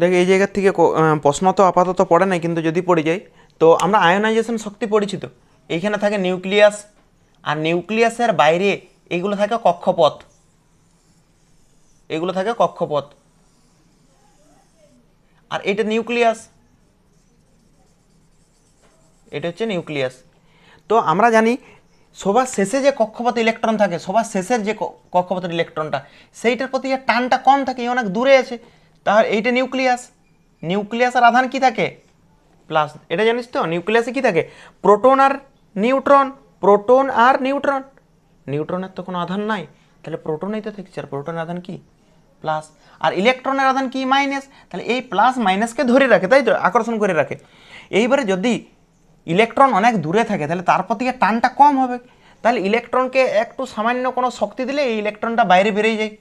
দেখ, এই জায়গার থেকে প্রশ্ন তো আপাতত পড়ে নাই, কিন্তু যদি পড়ে যায় তো আমরা আয়োনাইজেশন শক্তি পড়েছি তো। এইখানে থাকে নিউক্লিয়াস আর নিউক্লিয়াসের বাইরে এগুলো থাকে কক্ষপথ। এগুলো থাকে কক্ষপথ। আর এটা নিউক্লিয়াস এটা হচ্ছে নিউক্লিয়াস তো আমরা জানি, সবার শেষে যে কক্ষপথ ইলেকট্রন থাকে, সবার শেষের যে কক্ষপথের ইলেকট্রনটা সেইটার প্রতি টানটা কম থাকে অনেক দূরে আছে। তাহলে এইটা নিউক্লিয়াস। নিউক্লিয়াসের আধান কি থাকে? প্লাস, এটা জানিস তো, নিউক্লিয়াসে কি থাকে? প্রোটন আর নিউট্রন, প্রোটন আর নিউট্রন। নিউট্রনের তো কোনো আধান নাই, তাহলে প্রোটনেই তো থাকছে, আর প্রোটনের আধান কি? প্লাস, আর ইলেকট্রনের আধান কি মাইনাস? তাহলে এই প্লাস মাইনাসকে ধরে রাখে, তাই তো? আকর্ষণ করে রাখে। এইবারে যদি ইলেকট্রন অনেক দূরে থাকে, তাহলে তার প্রতি টানটা কম হবে। তাহলে ইলেকট্রনকে একটু সামান্য কোনো শক্তি দিলে এই ইলেকট্রনটা বাইরে বেরিয়ে যায়।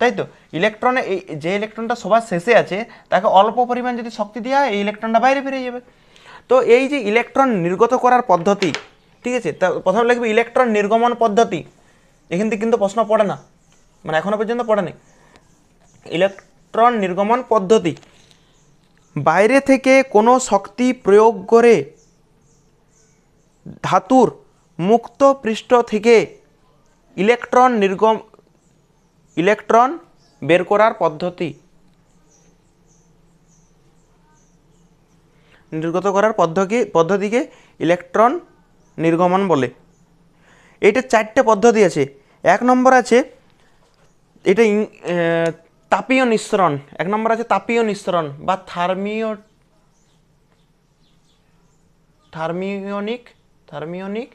তাই তো ইলেকট্রনে এই যে ইলেকট্রনটা সবার শেষে আছে, তাকে অল্প পরিমাণ যদি শক্তি দেওয়া হয়, এই ইলেকট্রনটা বাইরে বেরিয়ে যাবে। তো এই যে ইলেকট্রন নির্গত করার পদ্ধতি, ঠিক আছে? তা প্রথমে লিখবে ইলেকট্রন নির্গমন পদ্ধতি। এখান থেকে কিন্তু প্রশ্ন পড়ে না। মানে এখনও পর্যন্ত পড়ে পড়েনি ইলেকট্রন নির্গমন পদ্ধতি। বাইরে থেকে কোনো শক্তি প্রয়োগ করে ধাতুর মুক্ত পৃষ্ঠ থেকে ইলেকট্রন নির্গম ইলেকট্রন বের করার পদ্ধতি। নির্গত করার পদ্ধতি পদ্ধতিকে ইলেকট্রন নির্গমন বলে। এটা চারটে পদ্ধতি আছে। এক নম্বর আছে, এটা তাপীয় নিঃসরণ। এক নম্বর আছে তাপীয় নিঃসরণ বা থার্মিও থার্মিওনিক থার্মিওনিক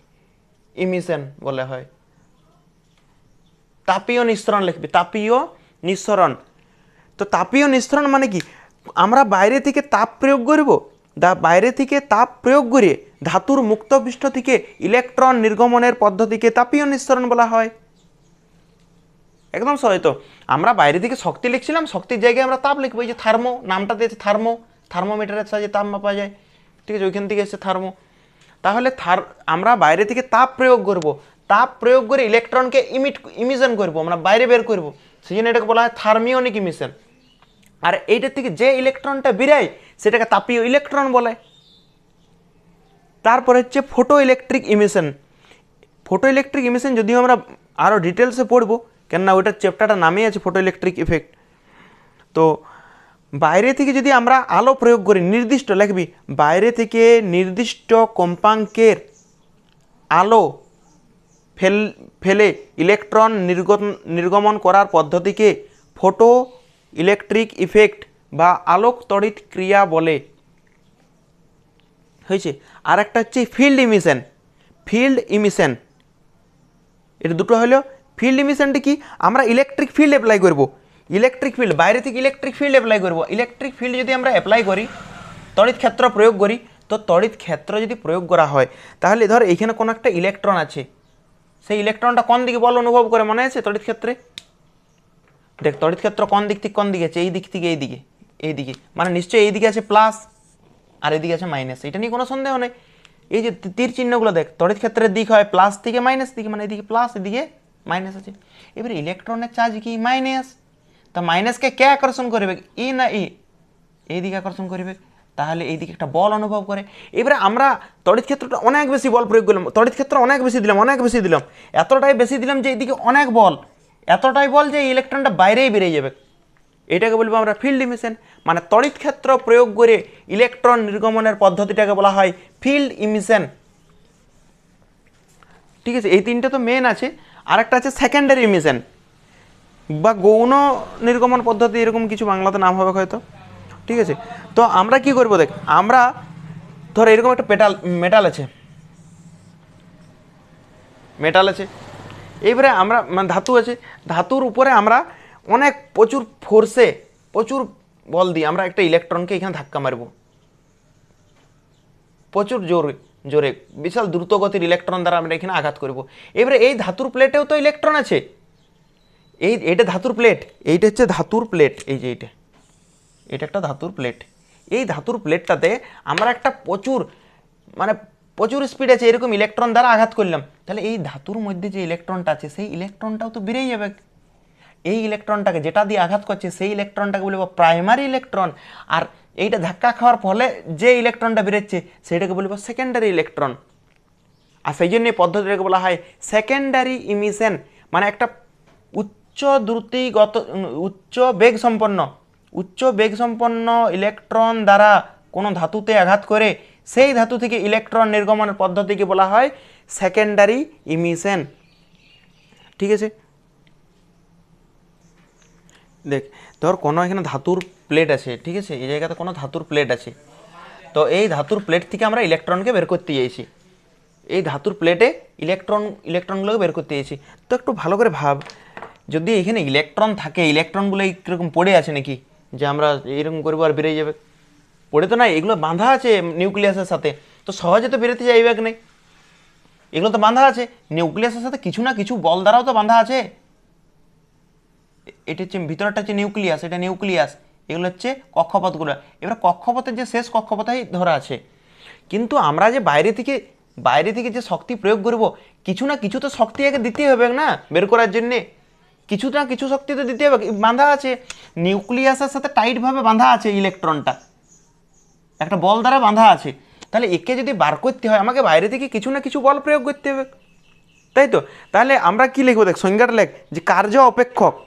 ইমিশন বলে হয়। তাপীয় নিঃসরণ লিখবি, তাপীয় নিঃসরণ। তো তাপীয় নিঃসরণ মানে কি? আমরা বাইরে থেকে তাপ প্রয়োগ করব, দা বাইরে থেকে তাপ প্রয়োগ করে, ধাতুর মুক্ত পৃষ্ঠ থেকে ইলেকট্রন নির্গমনের পদ্ধতিকে তাপীয় নিঃসরণ বলা হয়। একদম সহজ তো। আমরা বাইরে থেকে শক্তি লিখছিলাম, শক্তির জায়গায় আমরা তাপ লিখব, এই যে থার্মো, নামটা দিয়েছে থার্মো, থার্মোমিটারের সাহায্যে তাপ মাপা যায়। ঠিক আছে, ওইখান থেকে এসে থার্মো। তাহলে থার আমরা বাইরে থেকে তাপ প্রয়োগ করব তাপ প্রয়োগ করে ইলেকট্রনকে ইমিট ইমিশন করব, আমরা বাইরে বের করব। সেই জন্য এটাকে বলা হয় থার্মিওনিক ইমিশন আর এইটার থেকে যে ইলেকট্রনটা বেরায়, সেটাকে তাপীয় ইলেকট্রন বলে। তারপরে হচ্ছে photo electric emission photo electric emission যদিও আমরা আরও ডিটেলসে পড়ব, কেননা ওইটার চ্যাপ্টারটা নামেই আছে ফোটো ইলেকট্রিক ইফেক্ট তো বাইরে থেকে যদি আমরা আলো প্রয়োগ করি, নির্দিষ্ট, লিখবি, বাইরে থেকে নির্দিষ্ট কম্পাঙ্কের আলো ফেল, ফেলে ইলেকট্রন নির্গমন করার পদ্ধতিকে ফটো ইলেকট্রিক ইফেক্ট বা আলোক তড়িৎ ক্রিয়া বলে। হয়েছে। আর একটা হচ্ছে ফিল্ড ইমিশন। Field emission. এটা দুটো হলো, ফিল্ড ইমিশনটা কি? আমরা ইলেকট্রিক ফিল্ড অ্যাপ্লাই করব। ইলেকট্রিক ফিল্ড, বাইরে থেকে ইলেকট্রিক ফিল্ড অ্যাপ্লাই করব। ইলেকট্রিক ফিল্ড যদি আমরা অ্যাপ্লাই করি, তড়িৎ ক্ষেত্র প্রয়োগ করি, তো তড়িৎ ক্ষেত্র যদি প্রয়োগ করা হয়, তাহলে ধর এখানে কোনো একটা ইলেকট্রন আছে। সেই ইলেকট্রনটা কোন দিকে বল অনুভব করে মনে আছে তড়িৎ ক্ষেত্রে? দেখ, তড়িৎ ক্ষেত্র কোন দিক থেকে কোন দিকে আছে? এই দিক থেকে এই দিকে এই দিকে। মানে নিশ্চয়ই এই দিকে আছে প্লাস আর এদিকে আছে মাইনাস এটা নিয়ে কোনো সন্দেহ নেই। এই যে তীর চিহ্নগুলো দেখ, তড়িৎ ক্ষেত্রের দিক হয় প্লাস থেকে মাইনাস দিকে মানে এদিকে প্লাস এদিকে মাইনাস আছে। এবারে ইলেকট্রনের চার্জ কি? মাইনাস তা মাইনাসকে কে আকর্ষণ করবে? ই না ই এই দিকে আকর্ষণ করবে। তাহলে এই দিকে একটা বল অনুভব করে। এবারে আমরা তড়িৎ ক্ষেত্রটা অনেক বেশি বল প্রয়োগ করলাম। তড়িৎ ক্ষেত্র অনেক বেশি দিলাম, অনেক বেশি দিলাম। এতটাই বেশি দিলাম যে এইদিকে অনেক বল। এতটাই বল যে ইলেকট্রনটা বাইরেই বেরিয়ে যাবে। এটাকে বলব আমরা ফিল্ড ইমিশন মানে তড়িৎ ক্ষেত্র প্রয়োগ করে ইলেকট্রন নির্গমনের পদ্ধতিটাকে বলা হয় ফিল্ড ইমিশন ঠিক আছে, এই তিনটে তো মেন আছে। আরেকটা আছে সেকেন্ডারি ইমিশন বা গৌণ নির্গমন পদ্ধতি এরকম কিছু বাংলাতে নাম হবে হয়তো। ঠিক আছে? তো আমরা কি করব দেখ, আমরা, ধর এরকম একটা পেটাল, মেটাল আছে। মেটাল আছে। এইবারে আমরা মানে ধাতু আছে। ধাতুর উপরে আমরা অনেক প্রচুর ফোর্সে প্রচুর বল দিয়ে আমরা একটা ইলেকট্রনকে এখানে ধাক্কা মারবো। প্রচুর জোরে জোরে, বিশাল দ্রুতগতির ইলেকট্রন দ্বারা আমরা এখানে আঘাত করব। এবারে এই ধাতুর প্লেটেও তো ইলেকট্রন আছে। এই এটা ধাতুর প্লেট এইটা হচ্ছে ধাতুর প্লেট এই যে এইটা। এটা একটা ধাতুর প্লেট এই ধাতুর প্লেটটাতে আমরা একটা প্রচুর মানে প্রচুর স্পিড আছে, এরকম ইলেকট্রন দ্বারা আঘাত করলাম। তাহলে এই ধাতুর মধ্যে যে ইলেকট্রনটা আছে, সেই ইলেকট্রনটাও তো বেড়েই যাবে। এই ইলেকট্রনটাকে যেটা দিয়ে আঘাত করছে, সেই ইলেকট্রনটাকে বলব প্রাইমারি ইলেকট্রন আর এইটা ধাক্কা খাওয়ার ফলে যে ইলেকট্রনটা বেরোচ্ছে, সেটাকে বলব সেকেন্ডারি ইলেকট্রন আর সেই জন্য এই পদ্ধতিটাকে বলা হয় সেকেন্ডারি ইমিশন মানে একটা উচ্চ দ্রুতিগত উচ্চ বেগ সম্পন্ন। উচ্চ বেগ সম্পন্ন ইলেকট্রন দ্বারা কোনো ধাতুতে আঘাত করে, সেই ধাতু থেকে ইলেকট্রন নির্গমনের পদ্ধতিকে বলা হয় সেকেন্ডারি ইমিশন। ঠিক আছে? দেখ, ধর কোনো এখানে ধাতুর প্লেট আছে, ঠিক আছে? এই জায়গাতে কোনো ধাতুর প্লেট আছে। তো এই ধাতুর প্লেট থেকে আমরা ইলেকট্রনকে বের করতে চাইছি। এই ধাতুর প্লেটে ইলেকট্রন, ইলেকট্রনগুলোকে বের করতে চাইছি। তো একটু ভালো করে ভাব, যদি এখানে ইলেকট্রন থাকে, ইলেকট্রনগুলো কীরকম পড়ে আছে নাকি? যে আমরা এরকম করব আর বেরিয়ে যাবে। পড়ে তো না এগুলো বাঁধা আছে নিউক্লিয়াসের সাথে। তো সহজে তো বেরোতে যাইবে নেই। এগুলো তো বাঁধা আছে। নিউক্লিয়াসের সাথে কিছু না কিছু বল দ্বারাও তো বাঁধা আছে। এটা হচ্ছে ভিতরটা হচ্ছে নিউক্লিয়াস এটা নিউক্লিয়াস এগুলো হচ্ছে কক্ষপথগুলো। এবার কক্ষপথের যে শেষ কক্ষপথাই ধরা আছে। কিন্তু আমরা যে বাইরে থেকে বাইরে থেকে যে শক্তি প্রয়োগ করব, কিছু না কিছু তো শক্তি আগে দিতেই হবে না বের করার জন্যে। কিছু না কিছু শক্তি তো দিতে হবে। বাঁধা আছে। নিউক্লিয়াসের সাথে টাইটভাবে বাঁধা আছে ইলেকট্রনটা। একটা বল দ্বারা বাঁধা আছে। তাহলে একে যদি বার করতে হয়, আমাকে বাইরে থেকে কিছু না কিছু বল প্রয়োগ করতে হবে। তাই তো? তাহলে আমরা কি লিখব দেখ সংজ্ঞাটা লেখ, যে কার্য অপেক্ষক।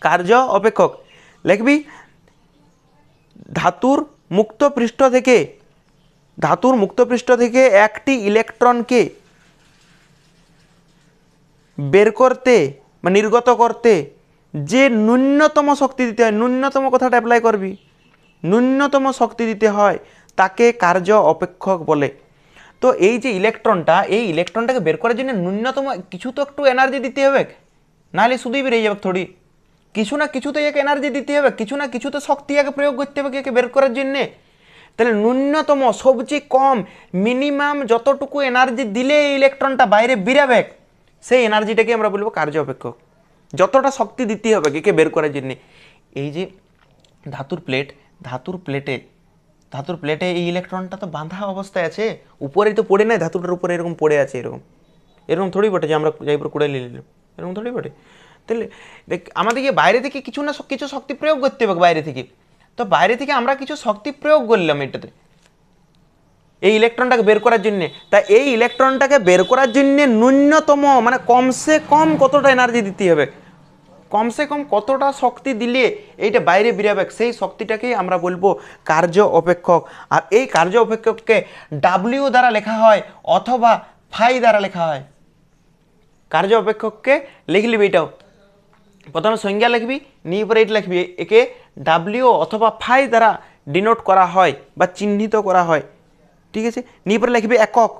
কার্য অপেক্ষক। লিখবি, ধাতুর মুক্ত পৃষ্ঠ থেকে, ধাতুর মুক্ত পৃষ্ঠ থেকে একটি ইলেকট্রনকে বের করতে বা নির্গত করতে, যে ন্যূনতম শক্তি দিতে হয়, ন্যূনতম কথাটা অ্যাপ্লাই করবি। ন্যূনতম শক্তি দিতে হয়, তাকে কার্য অপেক্ষক বলে। তো এই যে ইলেকট্রনটা, এই ইলেকট্রনটাকে বের করার জন্য ন্যূনতম কিছু তো একটু এনার্জি দিতে হবে। নাহলে শুধুই বেরিয়ে যাবে থোড়ি। কিছু না কিছু তো একে এনার্জি দিতে হবে, কিছু না কিছু তো শক্তি একে প্রয়োগ করতে হবে একে বের করার জন্যে। তাহলে ন্যূনতম সবচেয়ে কম মিনিমাম যতটুকু এনার্জি দিলে ইলেকট্রনটা বাইরে বেরাবে। সেই এনার্জিটাকে আমরা বলব কার্য অপেক্ষক। যতটা শক্তি দিতে হবে কে বের করার জন্যে। এই যে ধাতুর প্লেট ধাতুর প্লেটে ধাতুর প্লেটে এই ইলেকট্রনটা তো বাঁধা অবস্থায় আছে। উপরেই তো পড়ে নাই, ধাতুটার উপরে এরকম পড়ে আছে এরকম। এরকম থোড়ি বটে যে আমরা যাই উপরে কুড়ে নিলাম। এরকম থোড়ি বটে। তাহলে দেখ আমাদেরকে বাইরে থেকে কিছু না কিছু শক্তি প্রয়োগ করতে হবে বাইরে থেকে? তো বাইরে থেকে আমরা কিছু শক্তি প্রয়োগ করলাম এটাতে। এই ইলেকট্রনটাকে বের করার জন্যে। তা এই ইলেকট্রনটাকে বের করার জন্যে ন্যূনতম মানে কমসে কম কতটা এনার্জি দিতে হবে? কমসে কম কতটা শক্তি দিলে এইটা বাইরে বেরাবে? সেই শক্তিটাকেই আমরা বলব কার্য অপেক্ষক। আর এই কার্য অপেক্ষককে ডাব্লিউ দ্বারা লেখা হয় অথবা ফাই দ্বারা লেখা হয়। কার্য অপেক্ষককে লিখলি এটাও। প্রথমে সংজ্ঞা লিখবি, নিয়ে পরে এটা লিখবি। একে ডাব্লিউ অথবা ফাই দ্বারা ডিনোট করা হয় বা চিহ্নিত করা হয়। ঠিক আছে? নিয়ে পরে লিখবি একক।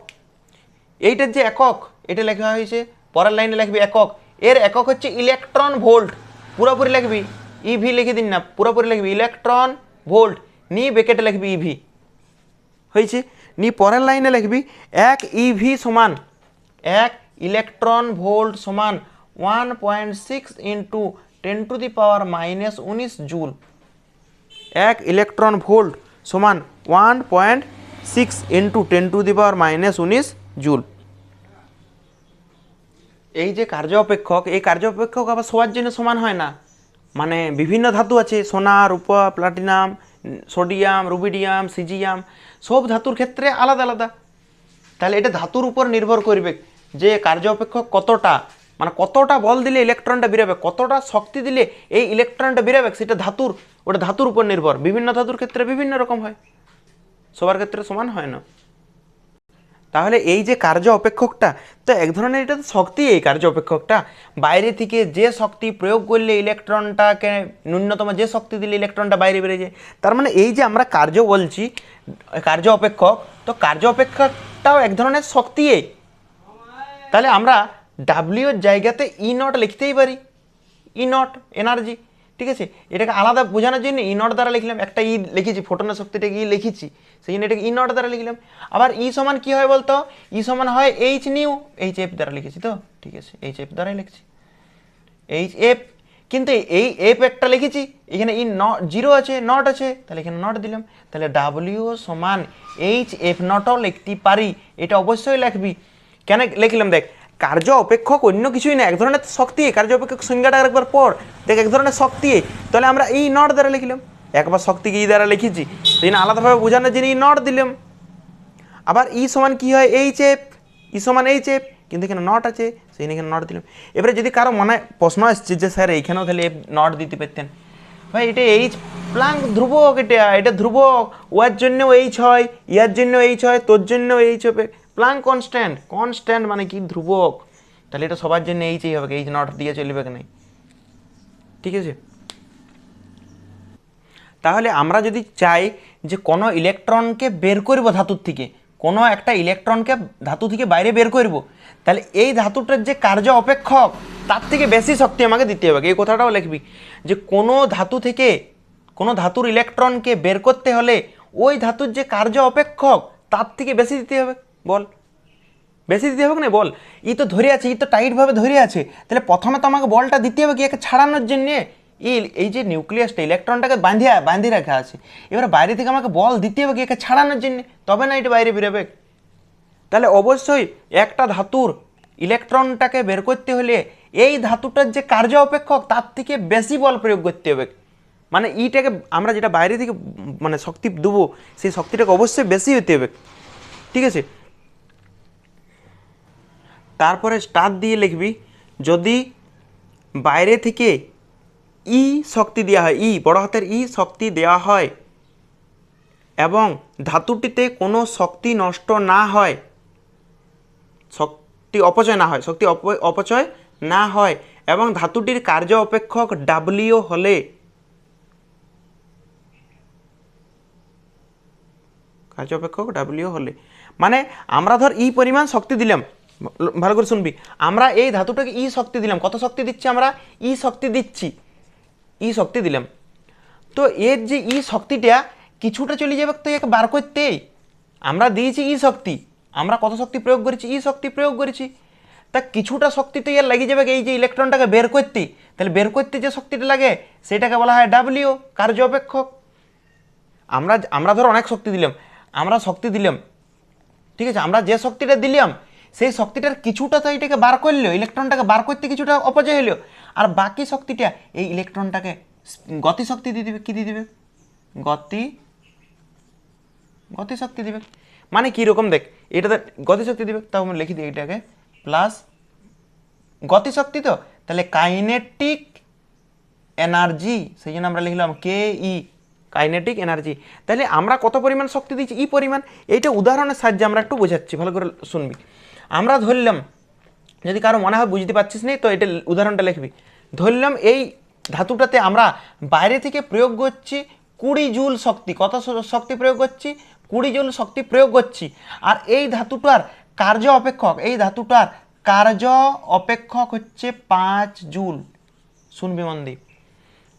এইটার যে একক, এটা লেখা হয়েছে, পরের লাইনে লিখবি একক। এর একক হচ্ছে ইলেকট্রন ভোল্ট। পুরোপুরি লিখবি। ইভি লিখে দিন না, পুরোপুরি লিখবি। Electron volt. নি বেকেটে লিখবি ইভি হয়েছে? নি পরের লাইনে লিখবি, এক ইভি সমান, এক ইলেকট্রন ভোল্ট সমান one point six into ten to the power minus উনিশ জুল। এক ইলেকট্রন ভোল্ট সমান one point six into ten to the power minus উনিশ জুল। এই যে কার্য অপেক্ষক এই কার্য অপেক্ষক আবার সবার জন্য সমান হয় না। মানে বিভিন্ন ধাতু আছে সোনা রূপা, প্লাটিনাম, সোডিয়াম, রুবিডিয়াম, সিজিয়াম, সব ধাতুর ক্ষেত্রে আলাদা আলাদা। তাহলে এটা ধাতুর উপর নির্ভর করবে যে কার্য অপেক্ষক কতটা মানে কতটা বল দিলে ইলেকট্রনটা বেরোবে, কতটা শক্তি দিলে এই ইলেকট্রনটা বেরোবে, সেটা ধাতুর, ওটা ধাতুর উপর নির্ভর। বিভিন্ন ধাতুর ক্ষেত্রে বিভিন্ন রকম হয়। সবার ক্ষেত্রে সমান হয় না। তাহলে এই যে কার্য অপেক্ষকটা, তো এক ধরনের এটা তো শক্তি এই কার্য অপেক্ষকটা। বাইরে থেকে যে শক্তি প্রয়োগ করলে ইলেকট্রনটাকে ন্যূনতম যে শক্তি দিলে ইলেকট্রনটা বাইরে বেরিয়ে যায়, তার মানে এই যে আমরা কার্য বলছি, কার্য অপেক্ষক, তো কার্য অপেক্ষকটাও এক ধরনের শক্তি এই। তাহলে আমরা ডাব্লিউর জায়গাতে ই নট লিখতেই পারি। ই নট এনার্জি ঠিক আছে? এটাকে আলাদা বোঝানোর জন্য ই নট দ্বারা লিখলাম, একটা ই লিখেছি ফোটনের শক্তিটাকে ই লিখেছি, সেই জন্য এটাকে ই নট দ্বারা লিখলাম। আবার ই সমান কি হয় বলতো? ই সমান হয় এইচ নিউ এইচ এফ দ্বারা লিখেছি তো? ঠিক আছে এইচ এফ দ্বারাই লিখছি। এইচ এফ কিন্তু এই এফ একটা লিখেছি, এখানে ই নট জিরো আছে নট আছে, তাহলে এখানে নট দিলাম। তাহলে ডাব্লিউ সমান এইচ এফ নটও লিখতে পারি, এটা অবশ্যই লিখবি। কেন লিখলাম দেখ? কার্য অপেক্ষক অন্য কিছুই না এক ধরনের শক্তি, কার্য অপেক্ষক সংজ্ঞাটা একবার পর দেখ, এক ধরনের শক্তি। তাহলে আমরা এই নট দ্বারা লিখলাম। একবার শক্তিকে ই দ্বারা লিখেছি। সেই জন্য আলাদাভাবে বোঝানোর জন্য এই নট দিলাম। আবার ই সমান কি হয়? এই চেপ। ই সমান এই চেপ। কিন্তু এখানে নট আছে, সেই এখানে নট দিলাম। এবারে যদি কারও মনে প্রশ্ন আসছে যে, স্যার, এইখানেও তাহলে নট দিতে পারতেন? ভাই, এটা এইচ প্লাঙ্ক ধ্রুবক এটা। এটা ধ্রুবক। ওয়ার জন্য এইচ হয়, ইয়ার জন্য এইচ হয়, তোর জন্য এইচ হবে। প্লাঙ্ক কনস্ট্যান্ট কনস্ট্যান্ট মানে কি? ধ্রুবক। তাহলে এটা সবার জন্য এইচই হবে এইচ নট দিয়ে চলবে কি ঠিক আছে? তাহলে আমরা যদি চাই যে কোনো ইলেকট্রনকে বের করব ধাতুর থেকে, কোনো একটা ইলেকট্রনকে ধাতু থেকে বাইরে বের করব, তাহলে এই ধাতুটার যে কার্য অপেক্ষক, তার থেকে বেশি শক্তি আমাকে দিতে হবে। এই কথাটাও লিখবি, যে কোনো ধাতু থেকে, কোনো ধাতুর ইলেকট্রনকে বের করতে হলে ওই ধাতুর যে কার্য অপেক্ষক, তার থেকে বেশি দিতে হবে। বল। বেশি দিতে হবে না? বল। ই তো ধরে আছে, ই তো টাইটভাবে ধরে আছে। তাহলে প্রথমে তো আমাকে বলটা দিতে হবে কি? একে ছাড়ানোর জন্যে। এই এই যে নিউক্লিয়াসটা, ইলেকট্রনটাকে বাঁধিয়ে বাঁধিয়ে রাখা আছে। এবার বাইরে থেকে আমাকে বল দিতে হবে কি? একে ছাড়ানোর জন্যে। তবে না, এটা বাইরে বেরোবে। তাহলে অবশ্যই একটা ধাতুর ইলেকট্রনটাকে বের করতে হলে এই ধাতুটার যে কার্য অপেক্ষক, তার থেকে বেশি বল প্রয়োগ করতে হবে। মানে ইটাকে আমরা যেটা বাইরে থেকে মানে শক্তি দেবো, সেই শক্তিটাকে অবশ্যই বেশি হতে হবে। ঠিক আছে? তারপরে স্টার দিয়ে লিখবি, যদি বাইরে থেকে ই শক্তি দেওয়া হয়, ই, বড় হাতের ই শক্তি দেওয়া হয় এবং ধাতুটিতে কোনো শক্তি নষ্ট না হয়, শক্তি অপচয় না হয়, শক্তি অপ- অপচয় না হয় এবং ধাতুটির কার্য অপেক্ষক ডাব্লিউ হলে কার্য অপেক্ষক ডাব্লিউ হলে মানে আমরা ধর ই পরিমাণ শক্তি দিলাম ভালো করে শুনবি। আমরা এই ধাতুটাকে ই শক্তি দিলাম। কত শক্তি দিচ্ছি আমরা? ই শক্তি দিচ্ছি। ই শক্তি দিলাম। তো এর যে ই শক্তিটা কিছুটা চলে যাবে তো একে বার করতেই আমরা দিয়েছি ই শক্তি। আমরা কত শক্তি প্রয়োগ করেছি? ই শক্তি প্রয়োগ করেছি। তা কিছুটা শক্তি তো এর লাগিয়ে যাবে এই যে ইলেকট্রনটাকে বের করতে। তাহলে বের করতে যে শক্তিটা লাগে, সেটাকে বলা হয় ডাব্লিউ কার্য অপেক্ষক। আমরা আমরা ধর অনেক শক্তি দিলাম। আমরা শক্তি দিলাম। ঠিক আছে? আমরা যে শক্তিটা দিলাম সেই শক্তিটার কিছুটা তো এটাকে বার করল ইলেকট্রনটাকে বার করতে কিছুটা অপচয় হলো। আর বাকি শক্তিটা, এই ইলেকট্রনটাকে গতি শক্তি দিয়ে দিবে, কী দিয়ে দিবে? গতি গতি শক্তি দিবে। মানে কীরকম দেখ এটাতে গতি শক্তি দিবে, তাও আমি লিখে দিই এটাকে প্লাস গতি শক্তি তো। তাহলে কাইনেটিক এনার্জি, সেই জন্য আমরা লিখলাম কে ই কাইনেটিক এনার্জি। তাহলে আমরা কত পরিমাণ শক্তি দিচ্ছি ই পরিমাণ। এইটা উদাহরণের সাহায্যে আমরা একটু বোঝাচ্ছি, ভালো করে শুনবি। আমরা ধরলাম, যদি কারও মনে হয় বুঝতে পারছিস না, তো এটা উদাহরণটা লিখবি। ধরলাম এই ধাতুটাতে আমরা বাইরে থেকে প্রয়োগ করছি কুড়ি জুল শক্তি। কত শক্তি প্রয়োগ করছি? কুড়ি জুল শক্তি প্রয়োগ করছি। আর এই ধাতুটার কার্য অপেক্ষক, এই ধাতুটার কার্য অপেক্ষক হচ্ছে পাঁচ জুল। শুনবি মন দিয়ে।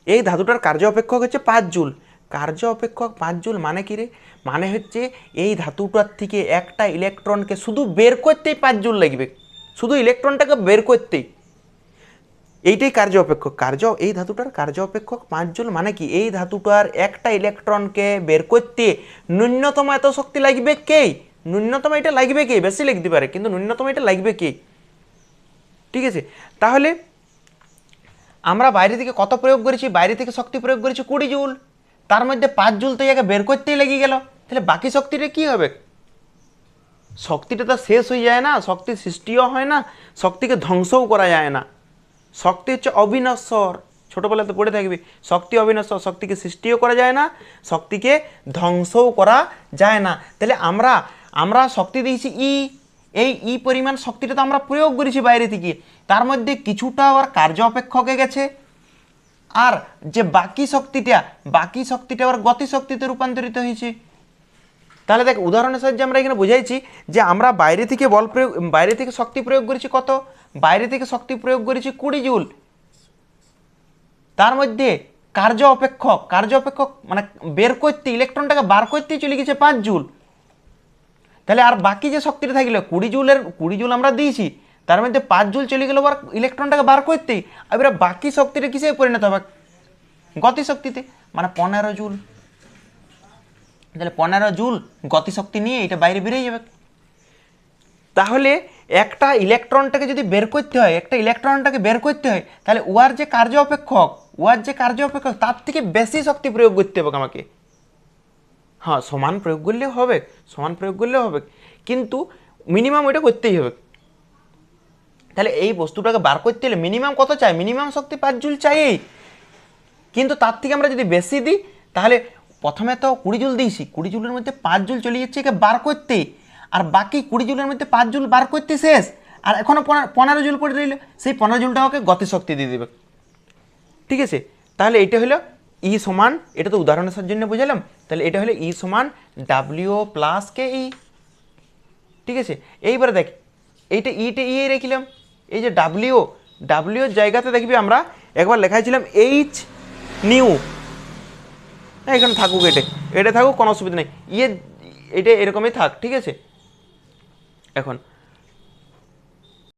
এই ধাতুটার কার্য অপেক্ষক হচ্ছে পাঁচ জুল। কার্য অপেক্ষক পাঁচ জুল মানে কি রে? মানে হচ্ছে এই ধাতুটার থেকে একটা ইলেকট্রনকে শুধু বের করতেই পাঁচ জুল লাগবে। শুধু ইলেকট্রনটাকে বের করতেই। এইটাই কার্য অপেক্ষক। কার্য, এই ধাতুটার কার্য অপেক্ষক পাঁচ জুল মানে কি? এই ধাতুটার একটা ইলেকট্রনকে বের করতে ন্যূনতম এত শক্তি লাগবে কে? ন্যূনতম এটা লাগবে কে? বেশি লিখতে পারে, কিন্তু ন্যূনতম এটা লাগবে কে? ঠিক আছে? তাহলে আমরা বাইরে থেকে কত প্রয়োগ করেছি? বাইরে থেকে শক্তি প্রয়োগ করেছি কুড়ি জুল। তার মধ্যে পাঁচ জুল তো ইয়াকে বের করতেই লেগে গেল। তাহলে বাকি শক্তিটা কি হবে? শক্তিটা তো শেষ হয়ে যায় না, শক্তি সৃষ্টিও হয় না, শক্তিকে ধ্বংসও করা যায় না। শক্তি হচ্ছে অবিনশ্বর। ছোটোবেলাতে পড়ে থাকবি, শক্তি অবিনশ্বর, শক্তিকে সৃষ্টিও করা যায় না, শক্তিকে ধ্বংসও করা যায় না। তাহলে আমরা আমরা শক্তি দিয়েছি ই, এই ই পরিমাণ শক্তিটা তো আমরা প্রয়োগ করেছি বাইরে থেকে। তার মধ্যে কিছুটা আবার কার্য অপেক্ষকে গেছে। আর যে বাকি শক্তিটা বাকি শক্তিটা আবার গতি শক্তিতে রূপান্তরিত হয়েছে। তাহলে দেখ, উদাহরণের সাহায্যে আমরা এখানে বুঝাইছি যে আমরা বাইরে থেকে বল প্রয়োগ, বাইরে থেকে শক্তি প্রয়োগ করেছি কত? বাইরে থেকে শক্তি প্রয়োগ করেছি কুড়ি জুল। তার মধ্যে কার্য অপেক্ষক কার্য অপেক্ষক মানে বের করতে, ইলেকট্রনটাকে বার করতেই চলে গেছে পাঁচ জুল। তাহলে আর বাকি যে শক্তিটা থাকলে, কুড়ি জুলের, কুড়ি জুল আমরা দিয়েছি তার মধ্যে পাঁচ জুল চলে গেলো, আবার ইলেকট্রনটাকে বার করতেই। এবারে বাকি শক্তিটা কিসে পরিণত হবে? গতি শক্তিতে মানে পনেরো জুল। তাহলে পনেরো জুল গতিশক্তি নিয়ে এটা বাইরে বেরিয়ে যাবে। তাহলে একটা ইলেকট্রনটাকে যদি বের করতে হয়, একটা ইলেকট্রনটাকে বের করতে হয়, তাহলে উয়ার যে কার্য অপেক্ষক উয়ার যে কার্য অপেক্ষক, তার থেকে বেশি শক্তি প্রয়োগ করতে হবে আমাকে। হ্যাঁ সমান প্রয়োগ করলেও হবে, সমান প্রয়োগ করলেও হবে। কিন্তু মিনিমাম ওইটা করতেই হবে। তাহলে এই বস্তুটাকে বার করতে হলে মিনিমাম কত চাই? মিনিমাম শক্তি পাঁচ জুল চাই কিন্তু তার থেকে আমরা যদি বেশি দিই, তাহলে প্রথমে তো কুড়ি জুল দিয়েছি। কুড়ি জুলের মধ্যে পাঁচ জুল চলে যাচ্ছে একে বার করতে। আর বাকি কুড়ি জুলের মধ্যে পাঁচ জুল বার করতে শেষ। আর এখনও পনেরো জুল পড়ে রইল। সেই পনেরো জুলটা ওকে গতিশক্তি দিয়ে দেবে। ঠিক আছে? তাহলে এটা হলো ই সমান, এটা তো উদাহরণের জন্য বুঝালাম। তাহলে এটা হলো ই সমান ডাব্লিউ প্লাস কে ই ঠিক আছে? এইবারে দেখ, এইটা ইটা ইয়ে রেখিলাম এই যে ডাব্লিউ ডাব্লিউর জায়গাতে দেখবি আমরা একবার লেখাইছিলাম এইচ নিউ হ্যাঁ এখানে থাকুক এটা। এটা থাকুক, কোনো অসুবিধা নেই। ইয়ে এটা এরকমই থাক, ঠিক আছে? এখন